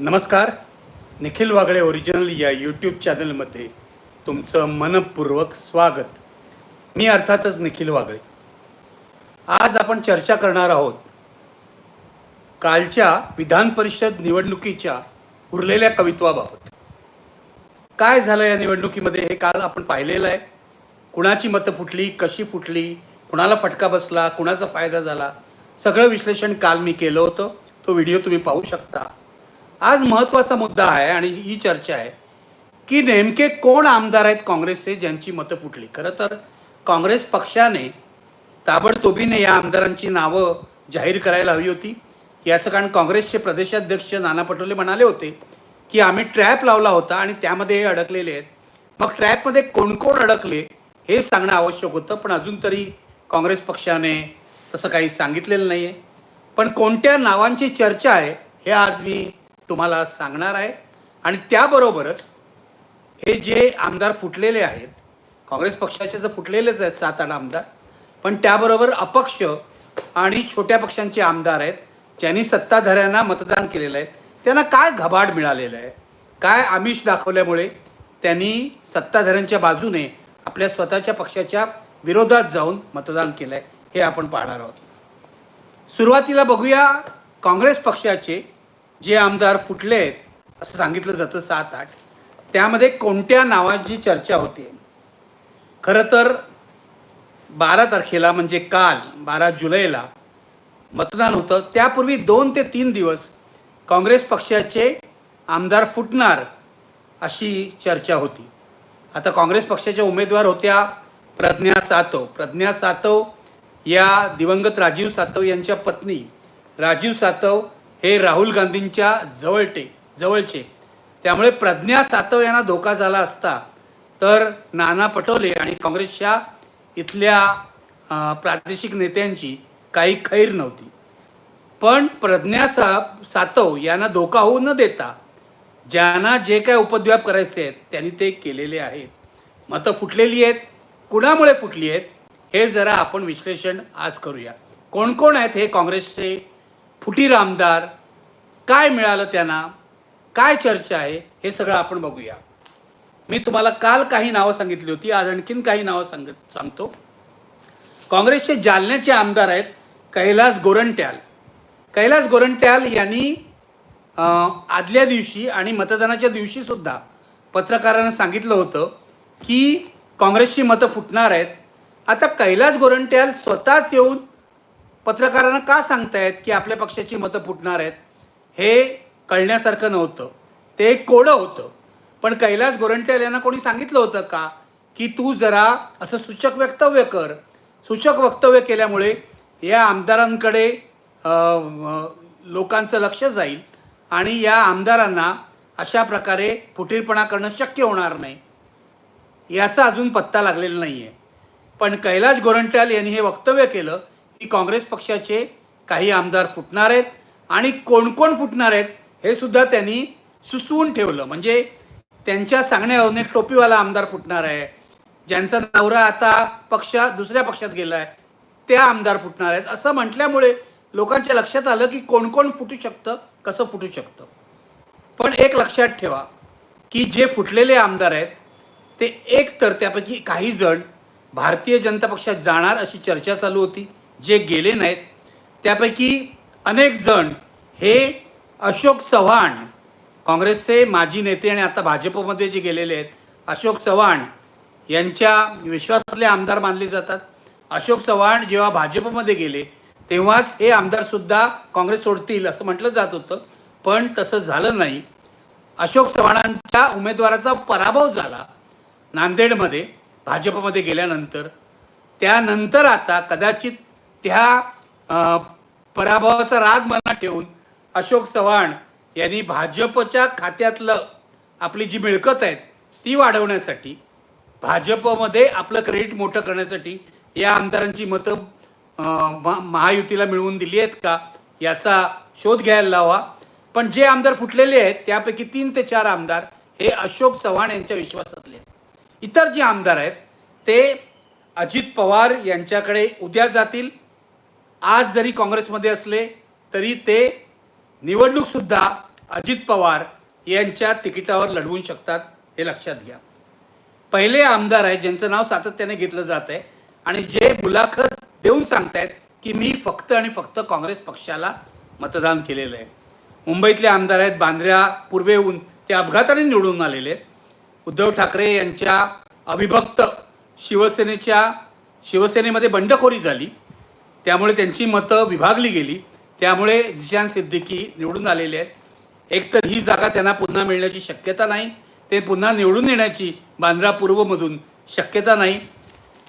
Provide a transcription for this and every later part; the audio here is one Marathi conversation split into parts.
नमस्कार. निखिल वागळे ओरिजिनल या यूट्यूब चॅनलमध्ये तुमचं मनपूर्वक स्वागत. मी अर्थातच निखिल वागळे. आज आपण चर्चा करणार आहोत कालच्या विधान परिषद निवडणुकीच्या उरलेल्या कवित्वाबाबत. काय झालं या निवडणुकीमध्ये हे काल आपण पाहिलेलं आहे. कुणाची मतं फुटली कशी फुटली कुणाला फटका बसला कुणाचा फायदा झाला सगळं विश्लेषण काल मी केलं होतं. तो व्हिडिओ तुम्ही पाहू शकता. आज महत्त्वाचा मुद्दा आहे आणि ही चर्चा आहे की नेमके कोण आमदार आहेत काँग्रेसचे ज्यांची मतं फुटली. खरं तर काँग्रेस पक्षाने ताबडतोबीने या आमदारांची नावं जाहीर करायला हवी होती. याचं कारण काँग्रेसचे प्रदेशाध्यक्ष नाना पटोले म्हणाले होते की आम्ही ट्रॅप लावला होता आणि त्यामध्ये हे अडकलेले आहेत. मग ट्रॅपमध्ये कोण कोण अडकले हे सांगणं आवश्यक होतं पण अजून तरी काँग्रेस पक्षाने तसं काही सांगितलेलं नाही आहे पण कोणत्या नावांची चर्चा आहे हे आज मी तुम्हाला सांगणार आहे. आणि त्याबरोबरच हे जे आमदार फुटलेले आहेत काँग्रेस पक्षाचे तर फुटलेलेच आहेत सात आठ आमदार. पण त्याबरोबर अपक्ष आणि छोट्या पक्षांचे आमदार आहेत ज्यांनी सत्ताधाऱ्यांना मतदान केलेलं आहे. त्यांना काय घबाड मिळालेलं आहे? काय आमिष दाखवल्यामुळे त्यांनी सत्ताधाऱ्यांच्या बाजूने आपल्या स्वतःच्या पक्षाच्या विरोधात जाऊन मतदान केलं आहे हे आपण पाहणार आहोत. सुरुवातीला बघूया काँग्रेस पक्षाचे जे आमदार फुटले आहेत असं सांगितलं जातं सात आठ. त्यामध्ये कोणत्या नावाची चर्चा होते? खरं तर बारा तारखेला म्हणजे काल बारा जुलैला मतदान होतं. त्यापूर्वी दोन ते तीन दिवस काँग्रेस पक्षाचे आमदार फुटणार अशी चर्चा होती. आता काँग्रेस पक्षाच्या उमेदवार होत्या प्रज्ञा सातव. प्रज्ञा सातव या दिवंगत राजीव सातव यांच्या पत्नी. राजीव सातव हे राहुल गांधींच्या जवळटे जवळचे. त्यामुळे प्रज्ञा सातव यांना धोका झाला असता तर नाना पटोले आणि काँग्रेसच्या इथल्या प्रादेशिक नेत्यांची काही खैर नव्हती. पण प्रज्ञा सा सातव यांना धोका होऊ न देता ज्यांना जे काय उपद्व्याप करायचे आहेत त्यांनी ते केलेले आहेत. मतं फुटलेली आहेत. कुणामुळे फुटली आहेत हे जरा आपण विश्लेषण आज करूया. कोण कोण आहेत हे काँग्रेसचे फुटीर आमदार काय मिळालं त्यांना काय चर्चा आहे हे सगळं आपण बघूया. मी तुम्हाला काल काही नावं सांगितली होती आज आणखीन काही नावं सांगत सांगतो. काँग्रेसचे जालन्याचे आमदार आहेत कैलास गोरंट्याल. कैलास गोरंट्याल यांनी आदल्या दिवशी आणि मतदानाच्या दिवशीसुद्धा पत्रकारांना सांगितलं होतं की काँग्रेसची मतं फुटणार आहेत. आता कैलास गोरंट्याल स्वतःच येऊन पत्रकारांना का सांगतायत की आपल्या पक्षाची मतं फुटणार आहेत? हे कळण्यासारखं नव्हतं. ते एक कोडं होतं. पण कैलास गोरंट्याल यांना कोणी सांगितलं होतं का? की तू जरा असं सूचक वक्तव्य कर. सूचक वक्तव्य केल्यामुळे या आमदारांकडे लोकांचं लक्ष जाईल आणि या आमदारांना अशा प्रकारे फुटीरपणा करणं शक्य होणार नाही. याचा अजून पत्ता लागलेला नाही आहे पण कैलाश गोरंट्याल यांनी हे वक्तव्य केलं की काँग्रेस पक्षाचे काही आमदार फुटणार आहेत आणि कोण कोण फुटणार आहेत हे सुद्धा त्यांनी सुचवून ठेवलं. म्हणजे त्यांच्या सांगण्यावरून एक टोपीवाला आमदार फुटणार आहे ज्यांचा नवरा आता पक्ष दुसऱ्या पक्षात गेला आहे त्या आमदार फुटणार आहेत. असं म्हटल्यामुळे लोकांच्या लक्षात आलं की कोण कोण फुटू शकतं कसं फुटू शकतं. पण एक लक्षात ठेवा की जे फुटलेले आमदार आहेत ते एक तर त्यापैकी काही जण भारतीय जनता पक्षात जाणार अशी चर्चा चालू होती. जे गेले नाहीत त्यापैकी अनेक जण हे अशोक चव्हाण काँग्रेसचे माजी नेते आणि आता भाजपमध्ये जे गेलेले आहेत अशोक चव्हाण यांच्या विश्वासातले आमदार मानले जातात. अशोक चव्हाण जेव्हा भाजपमध्ये गेले तेव्हाच हे आमदारसुद्धा काँग्रेस सोडतील असं म्हटलं जात होतं. पण तसं झालं नाही. अशोक चव्हाणांच्या उमेदवाराचा पराभव झाला नांदेडमध्ये भाजपमध्ये गेल्यानंतर. त्यानंतर आता कदाचित त्या पराभवाचा राग मनात ठेवून अशोक चव्हाण यांनी भाजपच्या खात्यातलं आपली जी मिळकत आहेत ती वाढवण्यासाठी भाजपमध्ये आपलं क्रेडिट मोठं करण्यासाठी या आमदारांची मतं महायुतीला मिळवून दिली आहेत का याचा शोध घ्यायला लावा. पण जे आमदार फुटलेले आहेत त्यापैकी तीन ते चार आमदार हे अशोक चव्हाण यांच्या विश्वासातले आहेत. इतर जे आमदार आहेत ते अजित पवार यांच्याकडे उद्या जातील आज जरी काँग्रेसमध्ये असले तरी ते निवडणूकसुद्धा अजित पवार यांच्या तिकिटावर लढवून शकतात हे लक्षात घ्या. पहिले आमदार आहेत ज्यांचं नाव सातत्याने घेतलं जात आहे आणि जे मुलाखत देऊन सांगतायत की मी फक्त आणि फक्त काँग्रेस पक्षाला मतदान केलेलं आहे. मुंबईतले आमदार आहेत बांद्र्या पूर्वेहून ते अपघाताने निवडून आलेले आहेत. उद्धव ठाकरे यांच्या अविभक्त शिवसेनेच्या शिवसेनेमध्ये बंडखोरी झाली. त्यामुळे त्यांची मतं विभागली गेली. त्यामुळे जिशान सिद्दीकी निवडून आलेले आहेत. एकतर ही जागा त्यांना पुन्हा मिळण्याची शक्यता नाही ते पुन्हा निवडून येण्याची बांद्रा पूर्वमधून शक्यता नाही.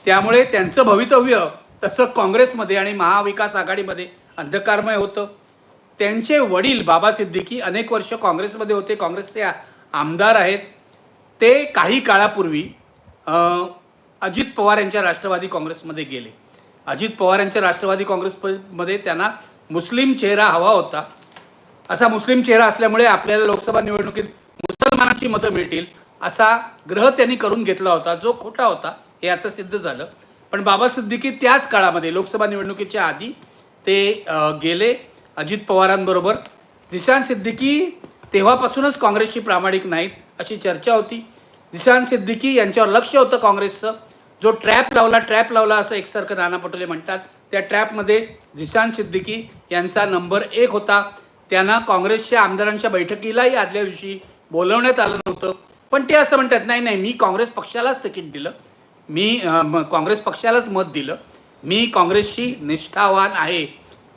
त्यामुळे त्यांचं भवितव्य तसं काँग्रेसमध्ये आणि महाविकास आघाडीमध्ये अंधकारमय होतं. त्यांचे वडील बाबा सिद्दीकी अनेक वर्ष काँग्रेसमध्ये होते. काँग्रेसचे आमदार आहेत. ते काही काळापूर्वी अजित पवार यांच्या राष्ट्रवादी काँग्रेसमध्ये गेले. अजित पवार यांच्या राष्ट्रवादी काँग्रेसमध्ये त्यांना मुस्लिम चेहरा हवा होता. असा मुस्लिम चेहरा असल्यामुळे आपल्याला लोकसभा निवडणुकीत मुसलमानांची मतं मिळतील असा ग्रह त्यांनी करून घेतला होता जो खोटा होता हे आता सिद्ध झालं. पण बाबा सिद्दीकी त्याच काळामध्ये लोकसभा निवडणुकीच्या आधी ते गेले अजित पवारांबरोबर. जिशान सिद्दीकी तेव्हापासूनच काँग्रेसशी प्रामाणिक नाहीत अशी चर्चा होती. जिशान सिद्दीकी यांच्यावर लक्ष होतं काँग्रेसचं. जो ट्रॅप लावला ट्रॅप लावला असं एकसारखं नाना पटोले म्हणतात त्या ट्रॅपमध्ये जिशान सिद्दीकी यांचा नंबर एक होता. त्यांना काँग्रेसच्या आमदारांच्या बैठकीलाही आदल्या दिवशी बोलवण्यात आलं नव्हतं. पण ते असं म्हणतात नाही नाही मी काँग्रेस पक्षालाच तिकीट दिलं. मी काँग्रेस पक्षालाच मत दिलं. मी काँग्रेसशी निष्ठावान आहे.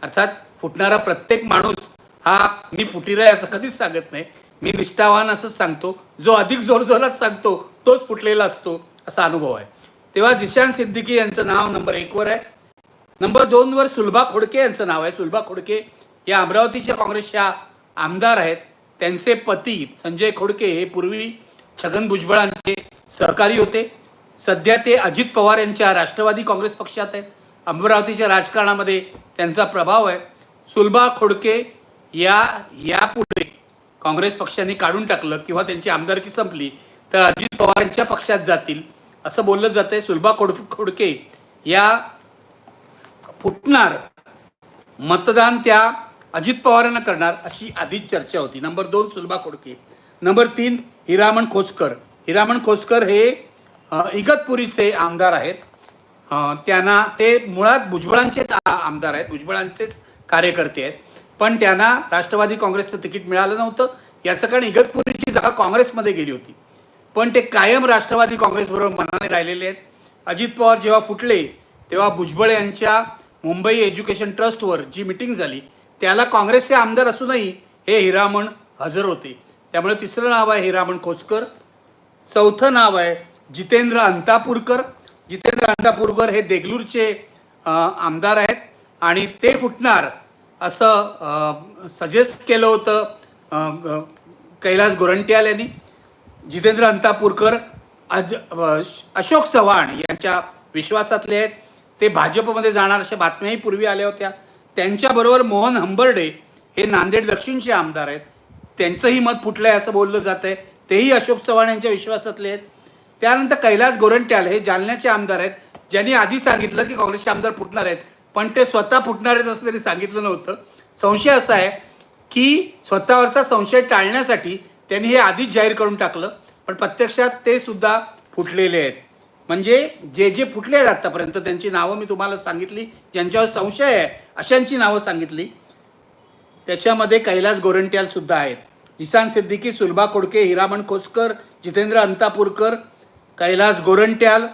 अर्थात फुटणारा प्रत्येक माणूस हा मी फुटीर आहे असं कधीच सांगत नाही. मी निष्ठावान असंच सांगतो. जो अधिक जोरजोरात सांगतो तोच फुटलेला असतो असा अनुभव आहे. तेव्हा जिशान सिद्दीकी यांचं नाव नंबर एकवर आहे. नंबर दोनवर सुलभा खोडके यांचं नाव आहे. सुलभा खोडके या अमरावतीच्या काँग्रेसच्या आमदार आहेत. त्यांचे पती संजय खोडके हे पूर्वी छगन भुजबळांचे सहकारी होते. सध्या ते अजित पवार यांच्या राष्ट्रवादी काँग्रेस पक्षात आहेत. अमरावतीच्या राजकारणामध्ये त्यांचा प्रभाव आहे. सुलभा खोडके या यापुढे काँग्रेस पक्षाने काढून टाकलं किंवा त्यांची आमदारकी संपली तर अजित पवार यांच्या पक्षात जातील. असं बोललं जातंय सुलभा खोड खोडके या फुटणार मतदान त्या अजित पवारांना करणार अशी आधीच चर्चा होती. नंबर दोन सुलभा खोडके. नंबर तीन हिरामण खोसकर. हिरामण खोसकर हे इगतपुरीचे आमदार आहेत. त्यांना ते मुळात भुजबळांचेच आमदार आहेत भुजबळांचेच कार्यकर्ते आहेत. पण त्यांना राष्ट्रवादी काँग्रेसचं तिकीट मिळालं नव्हतं. याचं कारण इगतपुरीची जागा काँग्रेसमध्ये गेली होती. पण ते कायम राष्ट्रवादी काँग्रेसबरोबर मनाने राहिलेले आहेत. अजित पवार जेव्हा फुटले तेव्हा भुजबळ यांच्या मुंबई एज्युकेशन ट्रस्टवर जी मिटिंग झाली त्याला काँग्रेसचे आमदार असूनही हे हिरामण हजर होते. त्यामुळे तिसरं नाव आहे हिरामण खोचकर चौथं नाव आहे जितेंद्र अंतापूरकर. जितेंद्र अंतापूरकर हे देगलूरचे आमदार आहेत आणि ते फुटणार असं सजेस्ट केलं होतं कैलास गोरंट्याल यांनी. जितेंद्र अंतापूरकर अज अशोक चव्हाण यांच्या विश्वासातले आहेत. ते भाजपमध्ये जाणार अशा बातम्याही पूर्वी आल्या होत्या. त्यांच्याबरोबर मोहन हंबर्डे हे नांदेड दक्षिणचे आमदार आहेत. त्यांचंही मत फुटलं आहे असं बोललं जात आहे तेही अशोक चव्हाण यांच्या विश्वासातले आहेत. त्यानंतर कैलास गोरंट्याल हे जालन्याचे आमदार आहेत. ज्यांनी आधी सांगितलं की काँग्रेसचे आमदार फुटणार आहेत. पण ते स्वतः फुटणार आहेत असं त्यांनी सांगितलं नव्हतं. संशय असा आहे की स्वतःवरचा संशय टाळण्यासाठी त्यांनी हे आधीच जाहीर करून टाकलं पण प्रत्यक्षात ते सुद्धा फुटलेले आहेत. म्हणजे जे जे फुटले आहेत आत्तापर्यंत त्यांची नावं मी तुम्हाला सांगितली ज्यांच्यावर संशय आहे अशांची नावं सांगितली. त्याच्यामध्ये कैलास गोरंट्याल सुद्धा आहेत. जिसान सिद्दीकी सुलभा कोडके हिरामण खोचकर जितेंद्र अंतापूरकर कैलास गोरंट्याल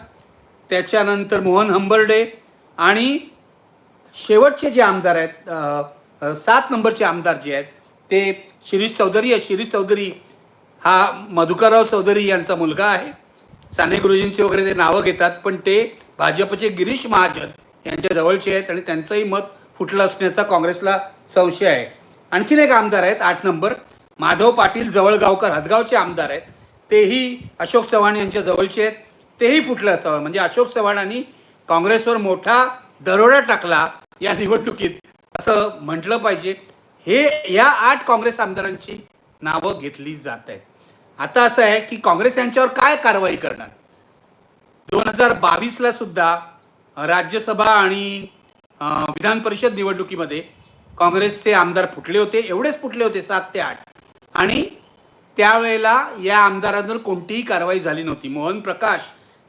त्याच्यानंतर मोहन हंबर्डे आणि शेवटचे जे आमदार आहेत सात नंबरचे आमदार जे आहेत ते शिरीष चौधरी आहे शिरीष चौधरी हा मधुकरराव चौधरी यांचा मुलगा आहे. साने गुरुजींची वगैरे ते नावं घेतात पण ते भाजपचे गिरीश महाजन यांच्या जवळचे आहेत आणि त्यांचंही मत फुटलं असण्याचा काँग्रेसला संशय आहे. आणखीन एक आमदार आहेत आठ नंबर माधव पाटील जवळगावकर हदगावचे आमदार आहेत. तेही अशोक चव्हाण यांच्या जवळचे आहेत. तेही फुटलं असावं म्हणजे अशोक चव्हाणांनी काँग्रेसवर मोठा दरोडा टाकला या निवडणुकीत असं म्हटलं पाहिजे. हे या आठ काँग्रेस आमदारांची नावं घेतली जात आहेत. आता असं आहे की काँग्रेस यांच्यावर काय कारवाई करणार? दोन हजार बावीसला सुद्धा राज्यसभा आणि विधान परिषद निवडणुकीमध्ये काँग्रेसचे आमदार फुटले होते एवढेच फुटले होते सात ते आठ. आणि त्यावेळेला या आमदारांवर कोणतीही कारवाई झाली नव्हती. मोहन प्रकाश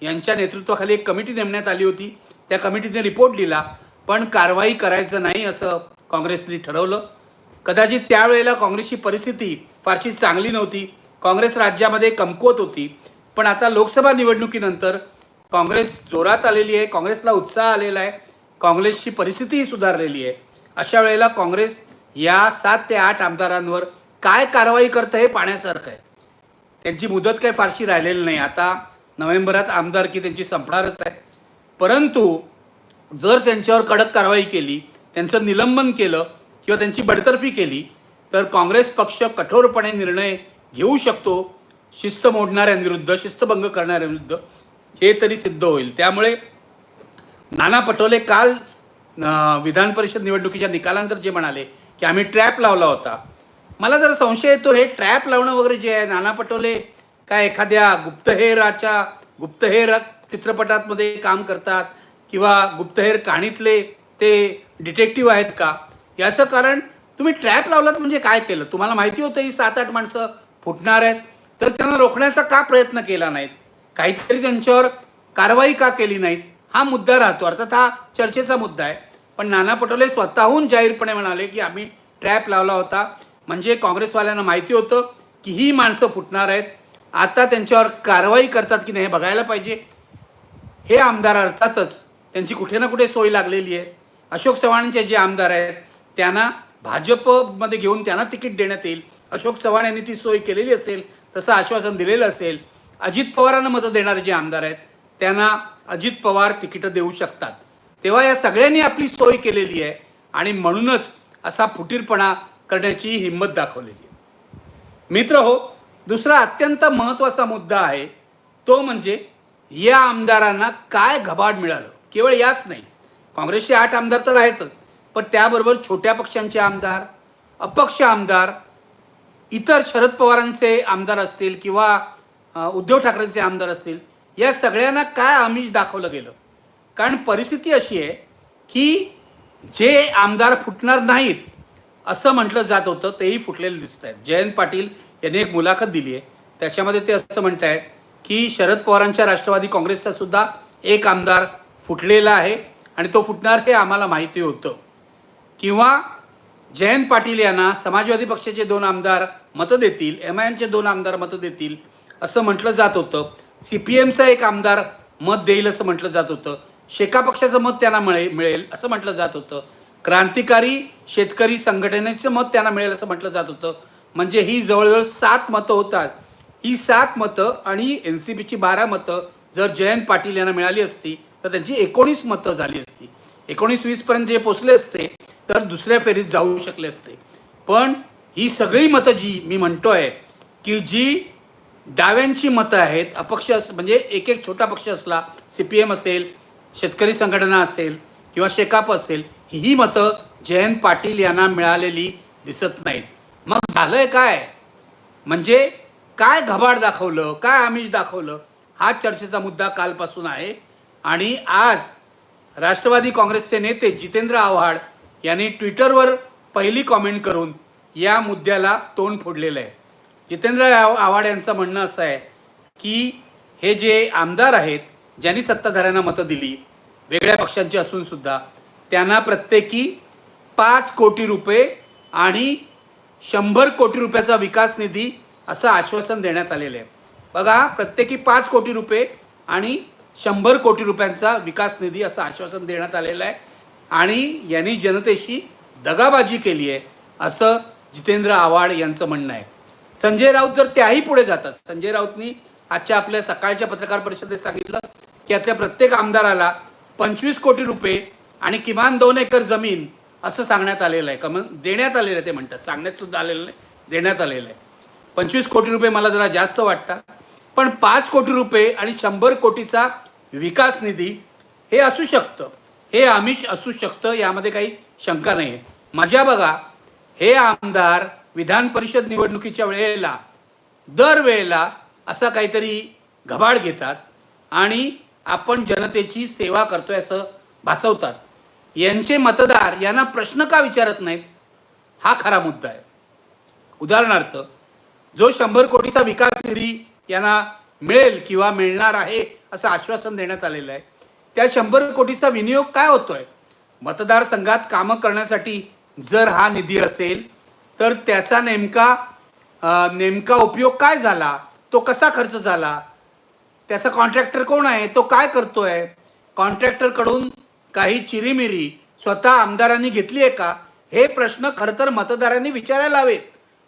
यांच्या नेतृत्वाखाली एक कमिटी नेमण्यात आली होती. त्या कमिटीने रिपोर्ट दिला पण कारवाई करायचं नाही असं काँग्रेसने ठरवलं. कदाचित त्यावेळेला काँग्रेसची परिस्थिती फारशी चांगली नव्हती. काँग्रेस राज्यामध्ये कमकुवत होती. पण आता लोकसभा निवडणुकीनंतर काँग्रेस जोरात आलेली आहे काँग्रेसला उत्साह आलेला आहे काँग्रेसची परिस्थितीही सुधारलेली आहे. अशा वेळेला काँग्रेस या सात ते आठ आमदारांवर काय कारवाई करतं हे पाहण्यासारखं आहे. त्यांची मुदत काही फारशी राहिलेली नाही. आता नोव्हेंबरात आमदारकी त्यांची संपणारच आहे. परंतु जर त्यांच्यावर कडक कारवाई केली त्यांचं निलंबन केलं किंवा त्यांची बडतर्फी केली तर काँग्रेस पक्ष कठोरपणे निर्णय घेऊ शकतो शिस्त मोडणाऱ्यांविरुद्ध शिस्तभंग करणाऱ्यांविरुद्ध. हे तरी सिद्ध होईल. त्यामुळे नाना पटोले काल विधान परिषद निवडणुकीच्या निकालानंतर जे म्हणाले की आम्ही ट्रॅप लावला होता. मला जरा संशय येतो हे ट्रॅप लावणं वगैरे जे आहे नाना पटोले काय एखाद्या गुप्तहेराच्या गुप्तहेर चित्रपटांमध्ये काम करतात किंवा गुप्तहेर कहाणीतले ते डिटेक्टिव्ह आहेत का? याचं कारण तुम्ही ट्रॅप लावलात म्हणजे काय केलं? तुम्हाला माहिती होतं ही सात आठ माणसं फुटणार आहेत. तर त्यांना रोखण्याचा का प्रयत्न केला नाहीत? काहीतरी त्यांच्यावर कारवाई का केली नाहीत? हा मुद्दा राहतो. अर्थात हा चर्चेचा मुद्दा आहे. पण नाना पटोले स्वतःहून जाहीरपणे म्हणाले की आम्ही ट्रॅप लावला होता. म्हणजे काँग्रेसवाल्यांना माहिती होतं की ही माणसं फुटणार आहेत. आता त्यांच्यावर कारवाई करतात की नाही हे बघायला पाहिजे. हे आमदार अर्थातच त्यांची कुठे ना कुठे सोय लागलेली आहे. अशोक चव्हाणांचे जे आमदार आहेत त्यांना भाजपमध्ये घेऊन त्यांना तिकीट देण्यात येईल. अशोक चव्हाण यांनी ती सोय केलेली असेल तसं आश्वासन दिलेलं असेल अजित पवारांना मतं देणारे जे आमदार आहेत त्यांना अजित पवार तिकीटं देऊ शकतात. तेव्हा या सगळ्यांनी आपली सोय केलेली आहे आणि म्हणूनच असा फुटीरपणा करण्याची हिंमत दाखवलेली आहे. मित्र हो दुसरा अत्यंत महत्त्वाचा मुद्दा आहे तो म्हणजे या आमदारांना काय घबाड मिळालं? केवळ याच नाही. काँग्रेसचे आठ आमदार तर आहेतच. पण त्याबरोबर छोट्या पक्षांचे आमदार अपक्ष आमदार इतर शरद पवारांचे आमदार असतील किंवा उद्धव ठाकरेंचे आमदार असतील या सगळ्यांना काय आमिष दाखवलं गेलं? कारण परिस्थिती अशी आहे की जे आमदार फुटणार नाहीत असं म्हटलं जात होतं तेही फुटलेले दिसत आहेत. जयंत पाटील यांनी एक मुलाखत दिली आहे. त्याच्यामध्ये ते असं म्हणत आहेत की शरद पवारांच्या राष्ट्रवादी काँग्रेसचा सुद्धा एक आमदार फुटलेला आहे आणि तो फुटणार हे आम्हाला माहिती होतं. किंवा जयंत पाटील यांना समाजवादी पक्षाचे दोन आमदार मतं देतील एम आय एमचे दोन आमदार मतं देतील असं म्हटलं जात होतं. सी पी एमचा एक आमदार मत देईल असं म्हटलं जात होतं. शेका पक्षाचं मत त्यांना मिळे मिळेल असं म्हटलं जात होतं. क्रांतिकारी शेतकरी संघटनेचं मत त्यांना मिळेल असं म्हटलं जात होतं. म्हणजे ही जवळजवळ सात मतं होतात. ही सात मतं आणि एन सी बीची बारा मतं जर जयंत पाटील यांना मिळाली असती तर त्यांची एकोणीस मतं झाली असती. एकोणीस वीसपर्यंत जे पोचले असते तर दुसऱ्या फेरीत जाऊ शकले असते. पण ही सगळी मतं जी मी म्हणतोय की जी डाव्यांची मतं आहेत अपक्ष अस म्हणजे एक एक छोटा पक्ष असला सी पी एम असेल शेतकरी संघटना असेल किंवा शेकाप असेल ही मतं जयंत पाटील यांना मिळालेली दिसत नाहीत. मग झालंय काय? म्हणजे काय घबाड दाखवलं काय आमिष दाखवलं हा चर्चेचा मुद्दा कालपासून आहे. आणि आज राष्ट्रवादी काँग्रेसचे नेते जितेंद्र आव्हाड यांनी ट्विटरवर पहिली कॉमेंट करून या मुद्द्याला तोंड फोडलेलं आहे. जितेंद्र आव्हाड यांचं म्हणणं असं आहे की हे जे आमदार आहेत ज्यांनी सत्ताधाऱ्यांना मतं दिली वेगळ्या पक्षांची असूनसुद्धा त्यांना प्रत्येकी पाच कोटी रुपये आणि शंभर कोटी रुपयाचा विकास निधी असं आश्वासन देण्यात आलेलं आहे. बघा प्रत्येकी पाच कोटी रुपये आणि शंभर कोटी रुपयांचा विकास निधी असं आश्वासन देण्यात आलेलं आहे. आणि यांनी जनतेशी दगाबाजी केली आहे असं जितेंद्र आव्हाड यांचं म्हणणं आहे. संजय राऊत जर त्याही पुढे जातात संजय राऊतनी आजच्या आपल्या सकाळच्या पत्रकार परिषदेत सांगितलं की यातल्या प्रत्येक आमदाराला पंचवीस कोटी रुपये आणि किमान दोन एकर जमीन असं सांगण्यात आलेलं आहे. कम देण्यात आलेलं आहे ते म्हणतात. सांगण्यात सुद्धा आलेलं नाही देण्यात आलेलं आहे. पंचवीस कोटी रुपये मला जरा जास्त वाटतात पण पाच कोटी रुपये आणि शंभर कोटीचा विकास निधी हे असू शकतं. हे आमिष असू शकतं यामध्ये काही शंका नाही आहे माझ्या बघा हे आमदार विधान परिषद निवडणुकीच्या वेळेला दरवेळेला असा काहीतरी घबाड घेतात आणि आपण जनतेची सेवा करतोय असं भासवतात. यांचे मतदार यांना प्रश्न का विचारत नाहीत? हा खरा मुद्दा आहे. उदाहरणार्थ जो शंभर कोटीचा विकास निधी यांना मिळेल किंवा मिळणार आहे असं आश्वासन देण्यात आलेलं आहे त्या शंभर कोटीचा विनियोग काय होतोय? मतदारसंघात कामं करण्यासाठी जर हा निधी असेल तर त्याचा नेमका नेमका उपयोग काय झाला? तो कसा खर्च झाला? त्याचा कॉन्ट्रॅक्टर कोण आहे? तो काय करतोय? कॉन्ट्रॅक्टरकडून काही चिरीमिरी स्वतः आमदारांनी घेतली आहे का? हे प्रश्न खरं तर मतदारांनी विचारायला हवेत.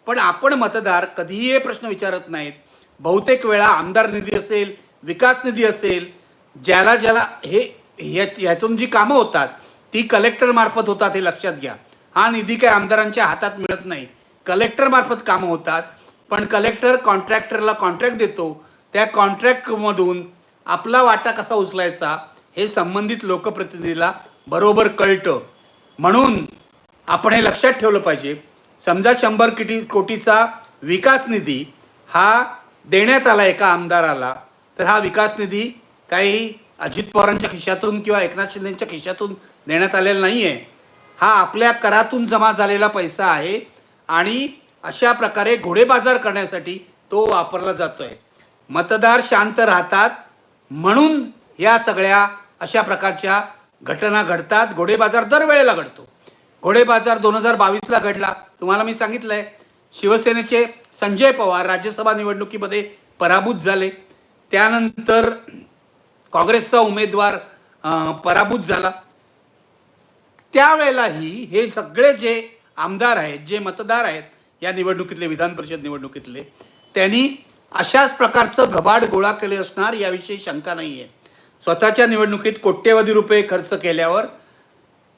पण आपण मतदार कधीही हे प्रश्न विचारत नाहीत. बहुतेक वेळा आमदार निधी असेल विकास निधी असेल ज्याला ज्याला हे यातून ह्यातून जी कामं होतात ती कलेक्टरमार्फत होतात हे लक्षात घ्या. हा निधी काय आमदारांच्या हातात मिळत नाही. कलेक्टरमार्फत कामं होतात पण कलेक्टर कॉन्ट्रॅक्टरला कॉन्ट्रॅक्ट देतो. त्या कॉन्ट्रॅक्टमधून आपला वाटा कसा उचलायचा हे संबंधित लोकप्रतिनिधीला बरोबर कळतं. म्हणून आपण हे लक्षात ठेवलं पाहिजे. समजा शंभर किटी कोटीचा विकास निधी हा देण्यात आला एका आमदाराला तर हा विकास निधी काही अजित पवारांच्या खिशातून किंवा एकनाथ शिंदेच्या खिशातून देण्यात आलेला नाही आहे हा आपल्या करातून जमा झालेला पैसा आहे आणि अशा प्रकारे घोडेबाजार करण्यासाठी तो वापरला जातो आहे मतदार शांत राहतात म्हणून या सगळ्या अशा प्रकारच्या घटना घडतात. घोडेबाजार दरवेळेला घडतो. घोडेबाजार दोन हजार बावीसला घडला. तुम्हाला मी सांगितलं आहे शिवसेनेचे संजय पवार राज्यसभा निवडणुकीमध्ये पराभूत झाले. त्यानंतर काँग्रेसचा उमेदवार पराभूत झाला. त्यावेळेलाही हे सगळे जे आमदार आहेत जे मतदार आहेत या निवडणुकीतले विधान परिषद निवडणुकीतले त्यांनी अशाच प्रकारचं घबाड गोळा केले असणार याविषयी शंका नाही आहे स्वतःच्या निवडणुकीत कोट्यवधी रुपये खर्च केल्यावर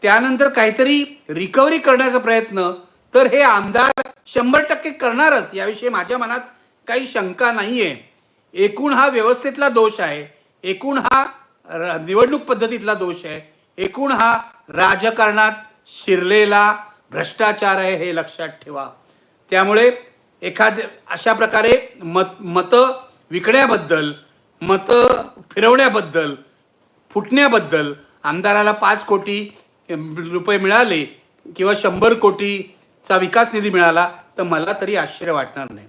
त्यानंतर काहीतरी रिकव्हरी करण्याचा प्रयत्न तर हे आमदार शंभर टक्के करणारच याविषयी माझ्या मनात काही शंका नाही आहे एकूण हा व्यवस्थेतला दोष आहे. एकूण हा र- निवडणूक पद्धतीतला दोष आहे. एकूण हा राजकारणात शिरलेला भ्रष्टाचार आहे हे लक्षात ठेवा. त्यामुळे एखाद अशा प्रकारे मत मतं विकण्याबद्दल मतं फिरवण्याबद्दल फुटण्याबद्दल आमदाराला पाच कोटी रुपये मिळाले किंवा शंभर कोटीचा विकास निधी मिळाला तर मला तरी आश्चर्य वाटणार नाही.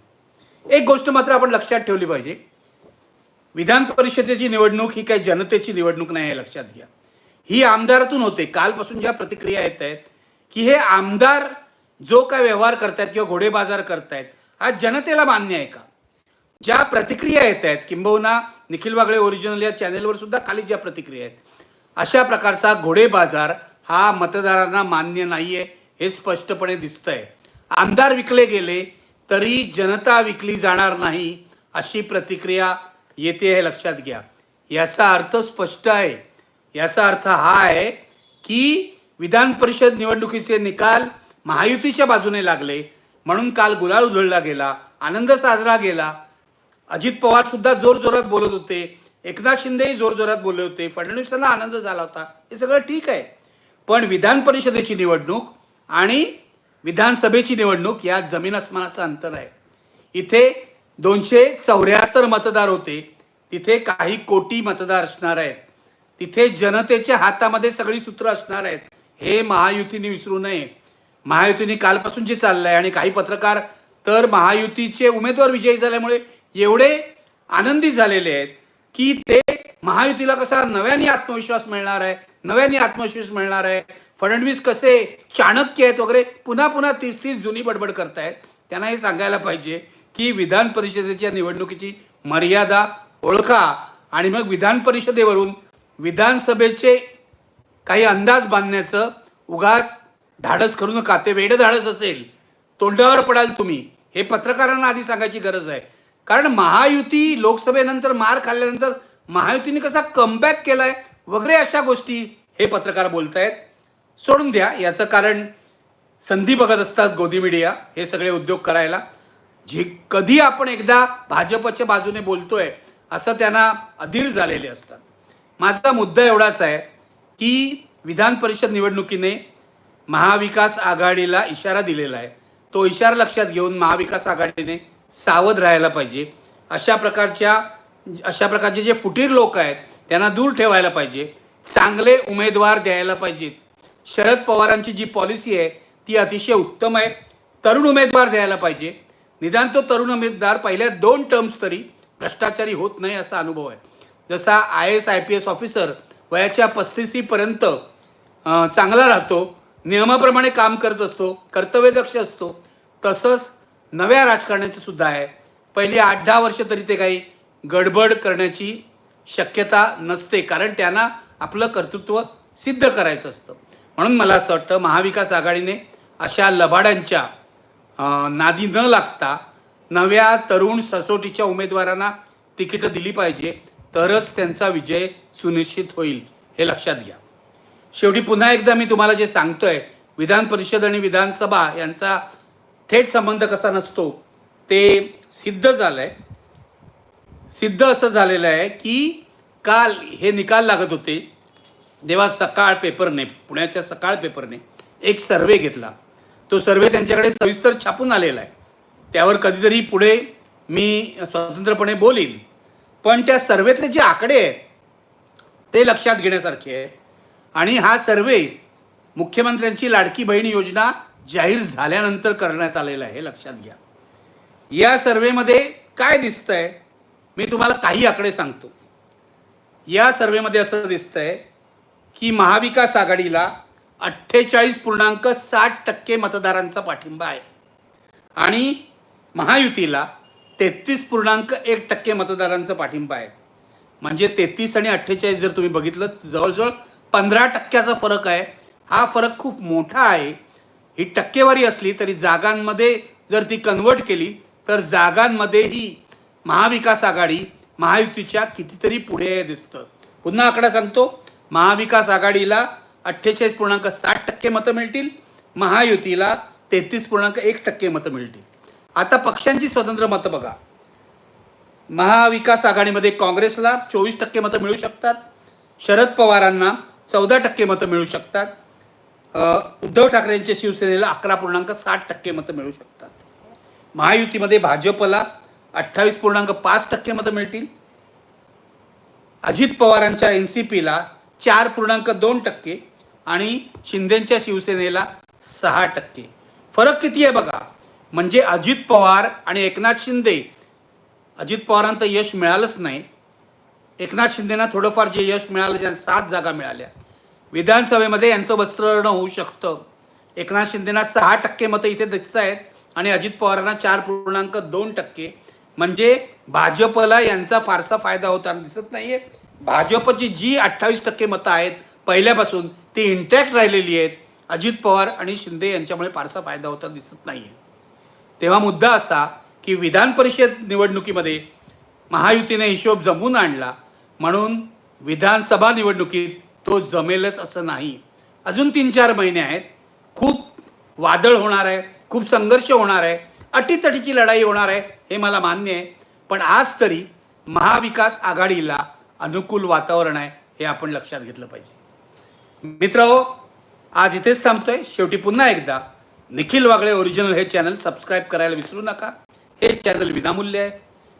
एक गोष्ट मात्र आपण लक्षात ठेवली पाहिजे. विधान परिषदेची निवडणूक ही काही जनतेची निवडणूक नाही हे लक्षात घ्या. ही आमदारातून होते. कालपासून ज्या प्रतिक्रिया येत आहेत की हे आमदार जो काय व्यवहार करतायत किंवा घोडेबाजार करतायत हा जनतेला मान्य आहे का? ज्या प्रतिक्रिया येत आहेत किंबहुना निखिल वागळे ओरिजिनल या चॅनेलवर सुद्धा खाली ज्या प्रतिक्रिया आहेत अशा प्रकारचा घोडेबाजार हा मतदारांना मान्य नाही आहे हे स्पष्टपणे दिसतंय. आमदार विकले गेले तरी जनता विकली जाणार नाही अशी प्रतिक्रिया येते हे लक्षात घ्या. याचा अर्थ स्पष्ट आहे. याचा अर्थ हा आहे की विधान परिषद निवडणुकीचे निकाल महायुतीच्या बाजूने लागले. म्हणून काल गुलाल उधळला गेला आनंद साजरा गेला. अजित पवार सुद्धा जोरजोरात बोलत होते. एकनाथ शिंदेही जोरजोरात बोलले होते. फडणवीसांना आनंद झाला होता. हे सगळं ठीक आहे. पण विधान परिषदेची निवडणूक आणि विधानसभेची निवडणूक यात जमीन अस्मानाचं अंतर आहे. इथे दोनशे चौऱ्याहत्तर मतदार होते. तिथे काही कोटी मतदार असणार आहेत. तिथे जनतेच्या हातामध्ये सगळी सूत्र असणार आहेत. हे महायुतीने विसरू नये. महायुतीने कालपासून जे चाललंय आणि काही पत्रकार तर महायुतीचे उमेदवार विजयी झाल्यामुळे एवढे आनंदी झालेले आहेत की ते महायुतीला कसा नव्याने आत्मविश्वास मिळणार आहे नव्याने आत्मविश्वास मिळणार आहे फडणवीस कसे चाणक्य आहेत वगैरे पुन्हा पुन्हा तीस तीस जुनी बडबड करतायत. त्यांना हे सांगायला पाहिजे की विधान परिषदेच्या निवडणुकीची मर्यादा ओळखा आणि मग विधान परिषदेवरून विधानसभेचे काही अंदाज बांधण्याचं उगास धाडस करू नका. ते वेड धाडस असेल. तोंडावर पडाल तुम्ही. हे पत्रकारांना आधी सांगायची गरज आहे. कारण महायुती लोकसभेनंतर मार खाल्ल्यानंतर महायुतीने कसा कमबॅक केलाय वगैरे अशा गोष्टी हे पत्रकार बोलत आहेत सोडून द्या. याचं कारण संधी बघत असतात गोदी मीडिया हे सगळे उद्योग करायला. जे कधी आपण एकदा भाजपच्या बाजूने बोलतोय असं त्यांना अधीर झालेले असतात. माझा मुद्दा एवढाच आहे की विधान परिषद निवडणुकीने महाविकास आघाडीला इशारा दिलेला आहे. तो इशारा लक्षात घेऊन महाविकास आघाडीने सावध राहायला पाहिजे. अशा प्रकारच्या अशा प्रकारचे जे फुटीर लोक आहेत त्यांना दूर ठेवायला पाहिजे. चांगले उमेदवार द्यायला पाहिजेत. शरद पवारांची जी पॉलिसी आहे ती अतिशय उत्तम आहे. तरुण उमेदवार द्यायला पाहिजे. निदान तो तरुण उमेदवार पहिल्या दोन टर्म्स तरी भ्रष्टाचारी होत नाही असा अनुभव आहे. जसा I S I P S officer वयाच्या पस्तीसीपर्यंत चांगला राहतो नियमाप्रमाणे काम करत असतो कर्तव्यदक्ष असतो तसंच नव्या राजकारण्याचं सुद्धा आहे. पहिली आठ दहा वर्ष तरी ते काही गडबड करण्याची शक्यता नसते कारण त्यांना आपलं कर्तृत्व सिद्ध करायचं असतं. म्हणून मला असं वाटतं महाविकास आघाडीने अशा लबाड्यांच्या नादी न लागता नव्या तरुण सचोटीच्या उमेदवारांना तिकीटं दिली पाहिजे तरच त्यांचा विजय सुनिश्चित होईल हे लक्षात घ्या. शेवटी पुन्हा एकदा मी तुम्हाला जे सांगतोय विधान परिषद आणि विधानसभा यांचा थेट संबंध कसा नसतो ते सिद्ध झालंय. सिद्ध असं झालेलं आहे की काल हे निकाल लागत होते तेव्हा सकाळ पेपरने पुण्याच्या सकाळ पेपरने एक सर्वे घेतला. तो सर्वे त्यांच्याकडे सविस्तर छापून आलेला आहे. त्यावर कधीतरी पुढे मी स्वतंत्रपणे बोलीन. पण त्या सर्वेतले जे आकडे आहेत ते लक्षात घेण्यासारखे आहे आणि हा सर्वे मुख्यमंत्र्यांची लाडकी बहीण योजना जाहीर झाल्यानंतर करण्यात आलेला आहे हे लक्षात घ्या. या सर्वेमध्ये काय दिसतंय मी तुम्हाला काही आकडे सांगतो. या सर्वेमध्ये असं दिसतंय की महाविकास आघाडीला अठ्ठेचाळीस पूर्णांक साठ टक्के मतदारांचा पाठिंबा आहे. आणि महायुतीला तेहतीस पूर्णांक एक टक्के मतदारांचा पाठिंबा आहे. म्हणजे तेहतीस आणि अठ्ठेचाळीस जर तुम्ही बघितलं जवळजवळ पंधरा टक्क्याचा फरक आहे. हा फरक खूप मोठा आहे. ही टक्केवारी असली तरी जागांमध्ये जर ती कन्वर्ट केली तर जागांमध्येही महाविकास आघाडी महायुतीच्या कितीतरी पुढे दिसतं. पुन्हा आकडा सांगतो. महाविकास आघाडीला अठ्ठेचाळीस पूर्णांक साठ टक्के मतं मिळतील. महायुतीला तेहतीस पूर्णांक एक टक्के मतं मिळतील. आता पक्षांची स्वतंत्र मतं बघा. महाविकास आघाडीमध्ये काँग्रेसला चोवीस टक्के मतं मिळू शकतात. शरद पवारांना चौदा टक्के मतं मिळू शकतात. उद्धव ठाकरेंच्या शिवसेनेला अकरा पूर्णांक साठ टक्के मतं मिळू शकतात. महायुतीमध्ये भाजपला अठ्ठावीस पूर्णांक पाच टक्के मतं मिळतील. अजित पवारांच्या एन सी पीला चार पूर्णांक दोन टक्के आणि शिंदेच्या शिवसेनेला सहा टक्के. फरक किती आहे बघा? म्हणजे अजित पवार आणि एकनाथ शिंदे अजित पवारांना यश मिळालंच नाही. एकनाथ शिंदेना थोडंफार जे यश मिळालं ज्या सात जागा मिळाल्या. विधानसभेमध्ये यांचं वस्त्रहरण होऊ शकतं. एकनाथ शिंदेना सहा टक्के मतं इथे दिसत आहेत आणि अजित पवारांना चार पूर्णांक दोन टक्के. म्हणजे भाजपला यांचा फारसा फायदा होताना दिसत नाही आहे भाजपची जी अठ्ठावीस टक्के मतं आहेत पहिल्यापासून ती इंटॅक्ट राहिलेली आहेत. अजित पवार आणि शिंदे यांच्यामुळे फारसा फायदा होता दिसत नाही आहे तेव्हा मुद्दा असा की विधान परिषद निवडणुकीमध्ये महायुतीने हिशोब जमवून आणला. म्हणून विधानसभा निवडणुकीत तो जमेलच असं नाही. अजून तीन चार महिने आहेत. खूप वादळ होणार आहे. खूप संघर्ष होणार आहे. अटीतटीची लढाई होणार आहे हे मला मान्य आहे. पण आज तरी महाविकास आघाडीला अनुकूल वातावरण आहे हे आपण लक्षात घेतलं पाहिजे. मित्र आज इथेच थांबतोय. शेवटी पुन्हा एकदा निखिल वागळे ओरिजिनल हे चॅनल सबस्क्राईब करायला विसरू नका. हे चॅनल विनामूल्य आहे.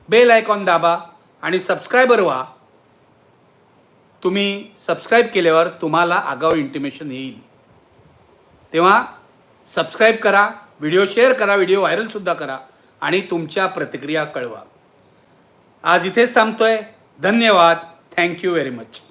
बेल आयकॉन दाबा आणि सबस्क्रायबर व्हा. तुम्ही सबस्क्राईब केल्यावर तुम्हाला आगाऊ इंटिमेशन येईल. तेव्हा सबस्क्राईब करा व्हिडिओ शेअर करा व्हिडिओ व्हायरलसुद्धा करा आणि तुमच्या प्रतिक्रिया कळवा. आज इथेच थांबतोय. धन्यवाद. Thank you very much